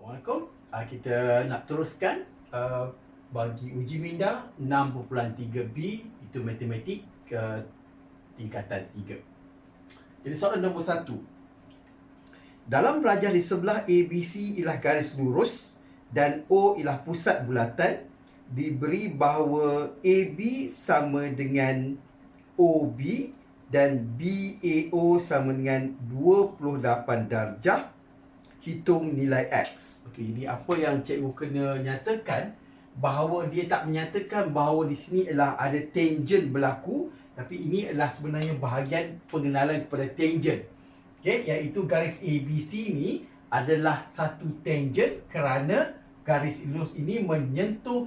Assalamualaikum. Uh, kita nak teruskan uh, bagi uji minda 6.3B itu matematik ke tingkatan 3. Jadi soalan nombor 1. Dalam belajar di sebelah ABC ialah garis lurus dan O ialah pusat bulatan diberi bahawa AB sama dengan OB dan BAO sama dengan 28 darjah hitung nilai X. Okey, jadi apa yang cikgu kena nyatakan bahawa dia tak menyatakan bahawa di sini adalah ada tangent berlaku tapi ini adalah sebenarnya bahagian pengenalan kepada tangent. Okey, iaitu garis ABC ni adalah satu tangent kerana garis lurus ini menyentuh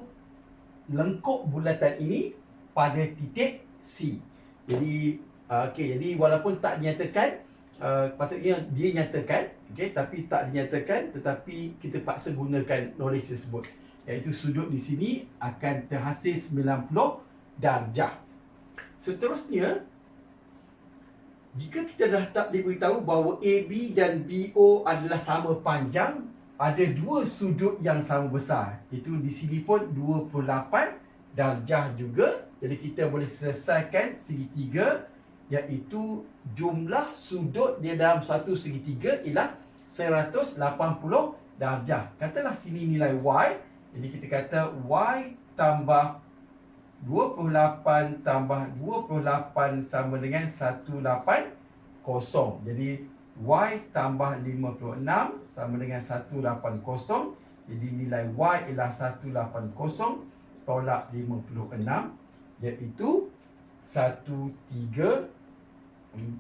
lengkuk bulatan ini pada titik C. Jadi uh, okey, jadi walaupun tak dinyatakan uh, patutnya dia nyatakan okey tapi tak dinyatakan tetapi kita paksa gunakan knowledge tersebut iaitu sudut di sini akan terhasil 90 darjah. Seterusnya jika kita dah tak diberitahu bahawa AB dan BO adalah sama panjang, ada dua sudut yang sama besar. Itu di sini pun 28 darjah juga. Jadi kita boleh selesaikan segitiga iaitu jumlah sudut dia dalam satu segitiga ialah 180 darjah. Katalah sini nilai Y. Jadi kita kata Y tambah 28 tambah 28 sama dengan 180. Jadi Y tambah 56 sama dengan 180. Jadi nilai Y ialah 180 tolak 56 iaitu 1 3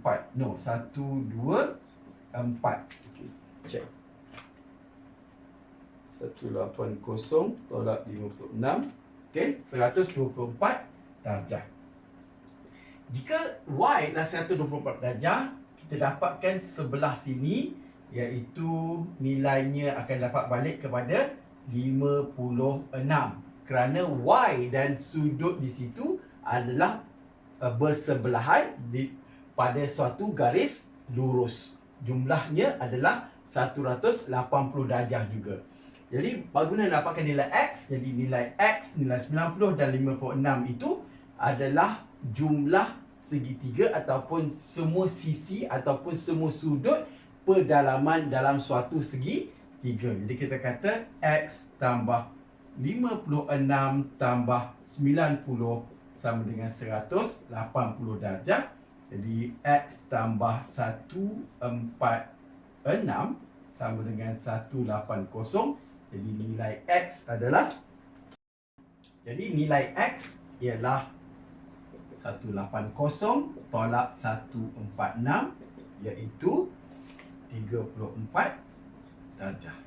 4 no 1 2 4 okey check. 180 tolak 56 okey 124 darjah. Jika y adalah 124 darjah kita dapatkan sebelah sini iaitu nilainya akan dapat balik kepada 56 kerana y dan sudut di situ adalah uh, bersebelahan di pada suatu garis lurus jumlahnya adalah 180 darjah juga jadi bagaimana dapatkan nilai X jadi nilai X nilai 90 dan 56 itu adalah jumlah segitiga ataupun semua sisi ataupun semua sudut pedalaman dalam suatu segi tiga. Jadi kita kata X tambah 56 tambah 90 sama dengan 180 darjah. Jadi X tambah 146 sama dengan 180. Jadi nilai X adalah Jadi nilai X ialah 180 tolak 146 iaitu 34 darjah.